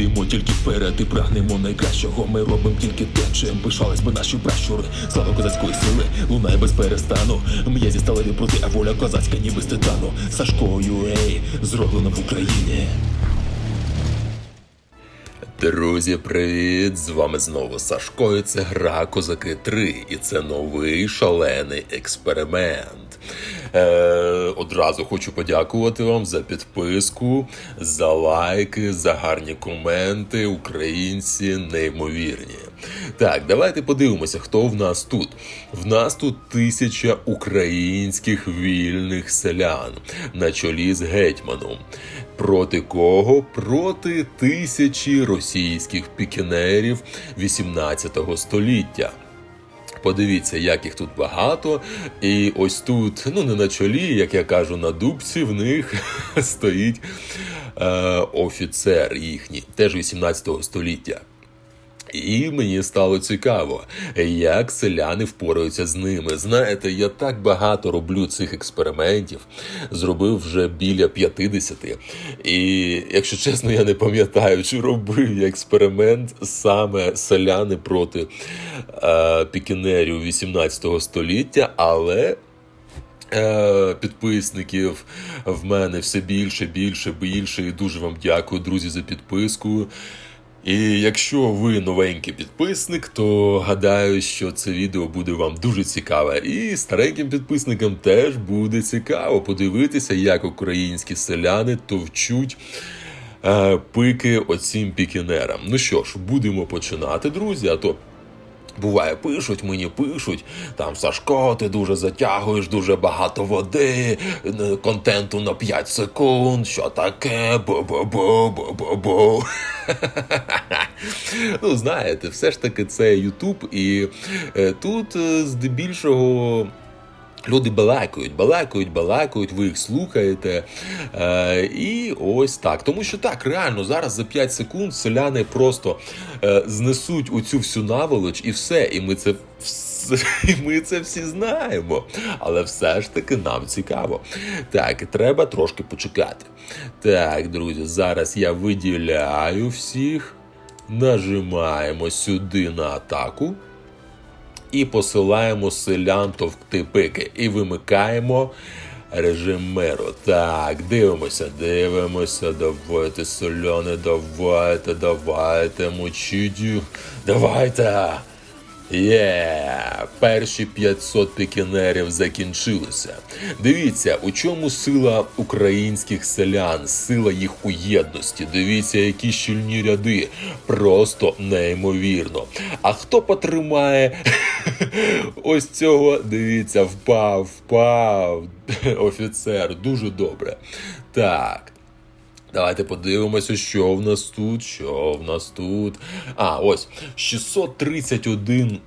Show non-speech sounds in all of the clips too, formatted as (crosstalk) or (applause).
йдемо тільки вперед і прагнемо найкращого. Ми робимо тільки те, чим пишались би наші пращури. Слава козацької сили, лунає без перестану. М'язі сталеві проти, а воля козацька, ніби з титану. Сашкою, ей, зроблено в Україні. Друзі, привіт! З вами знову Сашко. і Це гра Козаки 3, і це новий шалений експеримент. Е, одразу хочу подякувати вам за підписку, за лайки, за гарні коменти. Українці неймовірні. Так, давайте подивимося, хто в нас тут. В нас тут тисяча українських вільних селян на чолі з гетьманом. Проти кого? Проти тисячі російських пікінерів 18 століття. Подивіться, як їх тут багато. І ось тут, ну не на чолі, як я кажу, на дубці в них (laughs) стоїть е, офіцер їхній, теж 18 століття. І мені стало цікаво, як селяни впораються з ними. Знаєте, я так багато роблю цих експериментів, зробив вже біля 50. І якщо чесно, я не пам'ятаю, чи робив я експеримент саме селяни проти е, пікінерів 18 століття, але. Е, Підписників в мене все більше, більше, більше. І дуже вам дякую, друзі, за підписку. І якщо ви новенький підписник, то гадаю, що це відео буде вам дуже цікаве. І стареньким підписникам теж буде цікаво подивитися, як українські селяни товчуть е, пики оцім пікінерам. Ну що ж, будемо починати, друзі. А то Буває, пишуть, мені пишуть, там Сашко, ти дуже затягуєш, дуже багато води, е, контенту на 5 секунд, що таке, Бо-бо-бо-бо-бо-бо. (laughs) Ну, знаєте, все ж таки це Ютуб, і е, тут е, здебільшого. Люди балакають, балакають, балакають, ви їх слухаєте. Е, І ось так. Тому що так, реально, зараз за 5 секунд селяни просто е, знесуть у цю всю наволоч і все. І ми це все, (laughs) і ми це всі знаємо. Але все ж таки нам цікаво. Так, треба трошки почекати. Так, друзі, зараз я виділяю всіх. Нажимаємо сюди на атаку і посилаємо селян товкти пики. І вимикаємо режим миру. Так, дивимося, дивимося. Давайте, соляни, давайте, давайте, мочіть. їх. Давайте. Є, перші 500 пікінерів закінчилися. Дивіться, у чому сила українських селян, сила їх у єдності. Дивіться, які щільні ряди. Просто неймовірно. А хто потримає (laughs) ось цього? Дивіться, впав, впав. (laughs) Офіцер, дуже добре. Так. Давайте подивимося, що в нас тут, що в нас тут. А, ось 631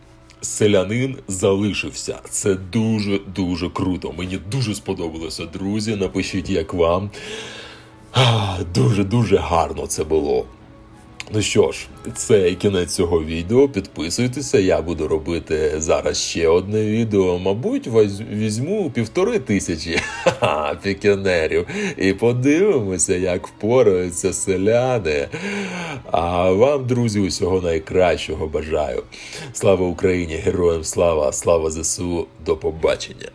селянин залишився. Це дуже дуже круто. Мені дуже сподобалося, друзі. Напишіть, як вам. Дуже дуже гарно це було. Ну що ж, це кінець цього відео. Підписуйтеся, я буду робити зараз ще одне відео. Мабуть, візьму півтори тисячі пікінерів і подивимося, як впораються селяни. А вам, друзі, усього найкращого бажаю. Слава Україні! Героям слава! Слава ЗСУ! До побачення!